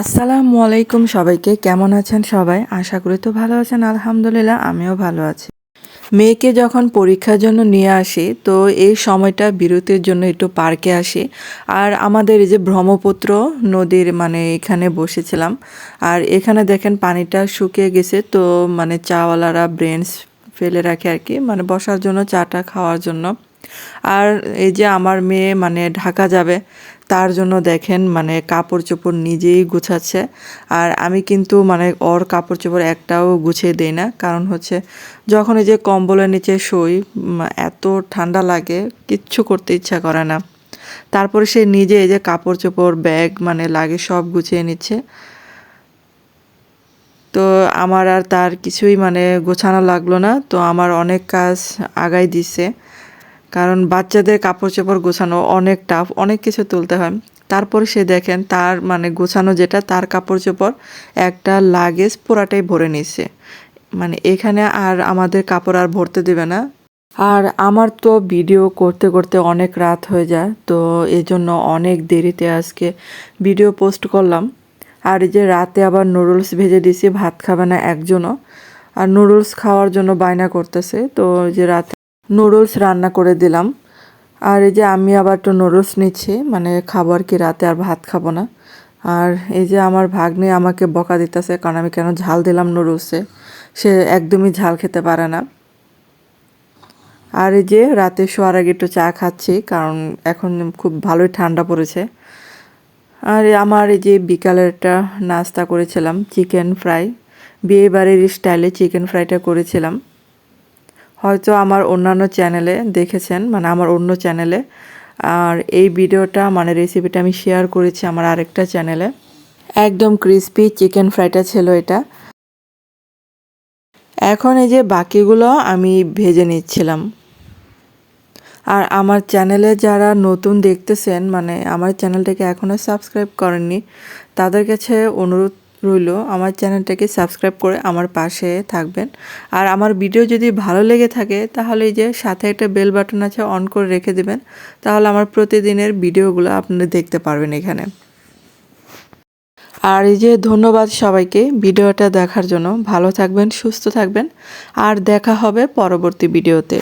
আসসালামু আলাইকুম সবাইকে, কেমন আছেন সবাই? আশা করি তো ভালো আছেন, আলহামদুলিল্লাহ, আমিও ভালো আছি। মেয়েকে যখন পরীক্ষার জন্য নিয়ে আসি, তো এই সময়টা বিরতির জন্য একটু পার্কে আসি। আর আমাদের এই যে ব্রহ্মপুত্র নদীর মানে এখানে বসেছিলাম, আর এখানে দেখেন পানিটা শুকিয়ে গেছে, তো মানে চাওয়ালারা ব্রেঞ্চ ফেলে রাখে আর কি মানে বসার জন্য, চাটা খাওয়ার জন্য। আর এই যে আমার মেয়ে মানে ঢাকা যাবে তার জন্য দেখেন মানে কাপড় চোপড় নিজেই গুছাচ্ছে। আর আমি কিন্তু মানে ওর কাপড় চোপড় একটাও গুছিয়ে দিই না। কারণ হচ্ছে, যখন এই যে কম্বলের নিচে শুই এত ঠান্ডা লাগে, কিচ্ছু করতে ইচ্ছা করে না। তারপরে সে নিজে এই যে কাপড় চোপড়, ব্যাগ মানে লাগে সব গুছিয়ে নিচ্ছে। তো আমার আর তার কিছুই মানে গোছানো লাগল না। তো আমার অনেক কাজ আগাই দিছে। কারণ বাচ্চাদের কাপড় চোপড় গোছানো অনেক টাফ অনেক কিছু তুলতে হয়। তারপরে সে দেখেন তার মানে গোছানো যেটা, তার কাপড় চোপড় একটা লাগেজ পুরাটাই ভরে নিচ্ছে মানে এখানে আর আমাদের কাপড় আর ভরতে দেবে না। আর আমার তো ভিডিও করতে করতে অনেক রাত হয়ে যায়, তো এই জন্য অনেক দেরিতে আজকে ভিডিও পোস্ট করলাম। আর এই যে রাতে আবার নুডলস ভেজে দিছি ভাত খাবে না একজনও। আর নুডলস খাওয়ার জন্য বায়না করতেছে, তো যে রাতে নুডলস রান্না করে দিলাম। আর এই যে আমি আবার একটু নুডলস নিচ্ছি মানে খাবার কি রাতে আর ভাত খাব না। আর এই যে আমার ভাগ্নে আমাকে বকা দিতেছে, কারণ আমি কেন ঝাল দিলাম নুডলসে সে একদমই ঝাল খেতে পারে না। আর এই যে রাতে শোয়ার আগে একটু চা খাচ্ছি, কারণ এখন খুব ভালোই ঠান্ডা পড়েছে। আর আমার এই যে বিকালেরটা নাস্তা করেছিলাম, চিকেন ফ্রাই। বিয়ে বাড়ির স্টাইলে চিকেন ফ্রাইটা করেছিলাম। হয়তো আমার অন্যান্য চ্যানেলে দেখেছেন মানে আমার অন্য চ্যানেলে আর এই ভিডিওটা মানে রেসিপিটা আমি শেয়ার করেছি আমার আরেকটা চ্যানেলে একদম ক্রিস্পি চিকেন ফ্রাইটা ছিল এটা। এখন এই যে বাকিগুলো আমি ভেজে নিচ্ছিলাম। আর আমার চ্যানেলে যারা নতুন দেখতেছেন মানে আমার চ্যানেলটাকে এখনও সাবস্ক্রাইব করেননি, তাদের কাছে অনুরোধ রইল, আমার চ্যানেলটাকে সাবস্ক্রাইব করে আমার পাশে থাকবেন। আর আমার ভিডিও যদি ভালো লেগে থাকে, তাহলে এই যে সাথে একটা বেল বাটন আছে অন করে রেখে দেবেন, তাহলে আমার প্রতিদিনের ভিডিওগুলো আপনি দেখতে পারবেন এখানে। আর এই যে ধন্যবাদ সবাইকে ভিডিওটা দেখার জন্য। ভালো থাকবেন, সুস্থ থাকবেন, আর দেখা হবে পরবর্তী ভিডিওতে।